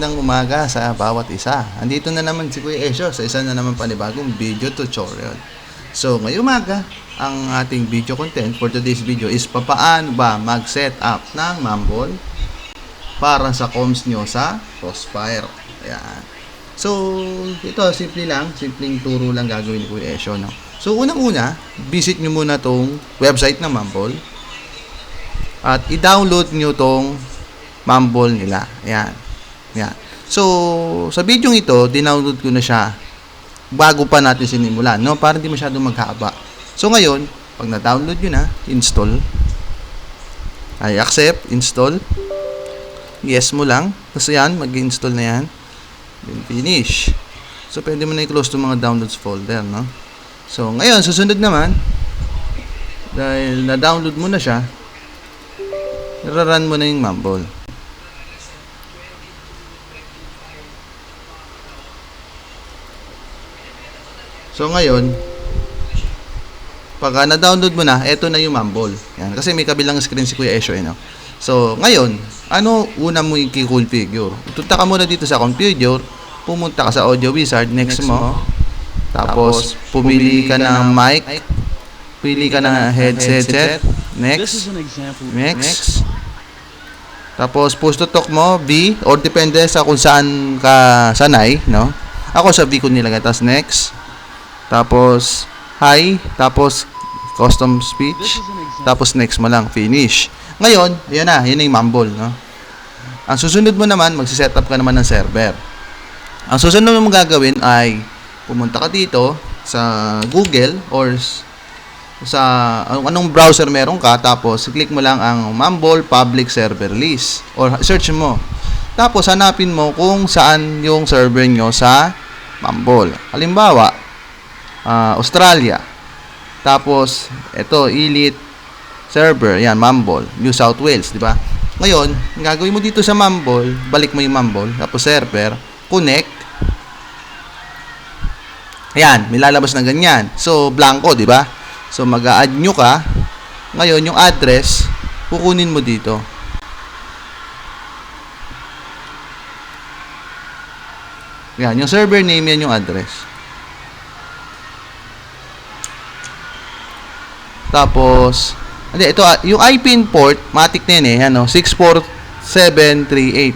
magandang umaga sa bawat isa. Andito na naman si Kuya Esyo sa isa na naman panibagong video tutorial. So, ngayong umaga, ang ating video content for today's video is papaano ba mag-set up ng Mumble para sa comms nyo sa Crossfire. Ayan. So, ito, simple lang. Simpleng turo lang gagawin ni Kuya Esyo, no? So, unang-una, visit nyo muna tong website ng Mumble at i-download nyo tong Mumble nila. Ayan. Ayan. So, sa video ito, dinownload ko na siya bago pa natin sinimulan, no? Para hindi masyadong maghaba. So, ngayon, pag na-download nyo na, install. Ay, accept, install. Yes mo lang. Tapos yan, mag-install na yan. Then finish. So, pwede mo na i-close itong mga downloads folder, no? So, ngayon, susunod naman, dahil na-download mo na siya, Nararan mo na yung Mumble. So ngayon, pagka na-download mo na, eto na yung Mumble. Yan. Kasi may kabilang screen si Kuya Esho, eh, no? So, ngayon, ano una mo yung i-configure? Tuta ka muna dito sa configure, pumunta ka sa Audio Wizard, next, mo, tapos pumili ka ng mic, pili ka ng headset, This next. Next. Tapos push to talk mo, V, or depende sa kung saan ka sanay, no? Ako sa V ko nilagay. Tapos next. Tapos hi. Tapos custom speech. Tapos next mo lang, finish. Ngayon, yan na, yan na yung mumble, no? Ang susunod mo naman, magsiset up ka naman ng server. Ang susunod mo gagawin ay pumunta ka dito sa Google or sa anong, anong browser meron ka tapos click mo lang ang Mumble Public Server List or search mo. Tapos hanapin mo kung saan yung server nyo sa Mumble. Halimbawa, ah, Australia. Tapos ito Elite server, yan Mumble, New South Wales, di ba? Ngayon, ang gagawin mo dito sa Mumble, balik mo yung Mumble, tapos server, connect. Ayan, may lalabas na ganyan. So, blanco, di ba? So, mag-a-add nyo ka. Ngayon, yung address, kukunin mo dito. Yan, yung server name yan yung address. Tapos, hindi, ito, ah, yung IP port, matik na yan eh, ano, 64738.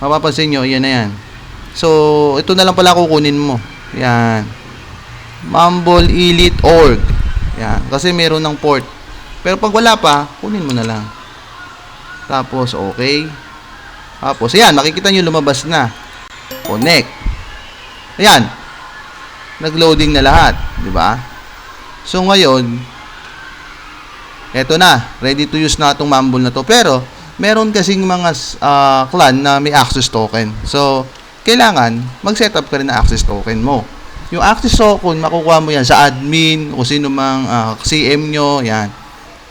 Mapapansin nyo, yan na yan. So, ito na lang pala kukunin mo. Yan. Mumble Elite Org. Yan. Kasi meron ng port. Pero pag wala pa, kunin mo na lang. Tapos, okay. Tapos, yan. Makikita nyo lumabas na. Connect. Ayan. Nag-loading na lahat. ba? So, ngayon, eto na. Ready to use na itong Mumble na to. Pero, meron kasing mga ah, clan na may access token. So, kailangan mag-setup ka rin ng access token mo. Yung access token, makukuha mo yan sa admin, kung sino mang ah, CM nyo, yan.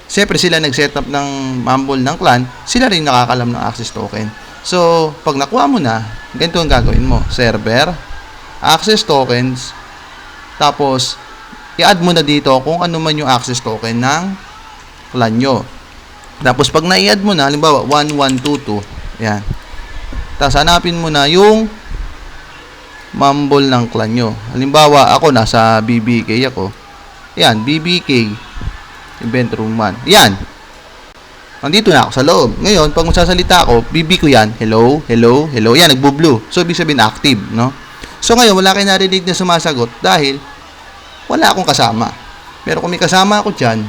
Siyempre, sila nag-setup ng Mumble ng clan, sila rin nakakalam ng access token. So, pag nakuha mo na, ganito ang gagawin mo. Server, access tokens, tapos, i-add mo na dito kung ano man yung access token ng clan nyo. Tapos, pag na-add mo na, halimbawa, 1122, yan. Tapos, hanapin mo na yung mumble ng clan nyo. Halimbawa, ako nasa BBK ako. Yan, BBK event room 1. Yan. Nandito na ako sa loob. Ngayon, pag magsasalita ako, BB ko yan. Hello, hello, hello. Yan, nagbo-blue. So, ibig sabihin active, no? So, ngayon, wala kayo narinig na sumasagot dahil wala akong kasama. Pero kung may kasama ako dyan,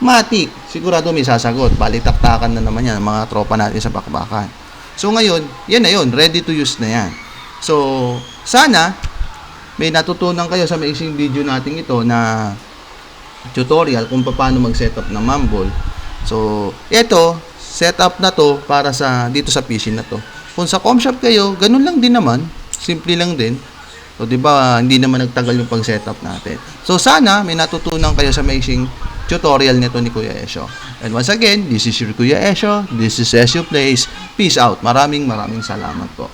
matik. Sigurado may sasagot. Balitaktakan na naman yan ang mga tropa natin sa bakbakan. So, ngayon, yan na yun. Ready to use na yan. So, sana may natutunan kayo sa maising video natin ito na tutorial kung paano mag-setup ng Mumble. So, ito, setup na to para sa dito sa PC na to. Kung sa com shop kayo, ganun lang din naman. Simple lang din. So, di ba, hindi naman nagtagal yung pag-setup natin. So, sana may natutunan kayo sa maising tutorial nito ni Kuya Esho. And once again, this is your Kuya Esho. This is Esho Plays. Peace out. Maraming maraming salamat po.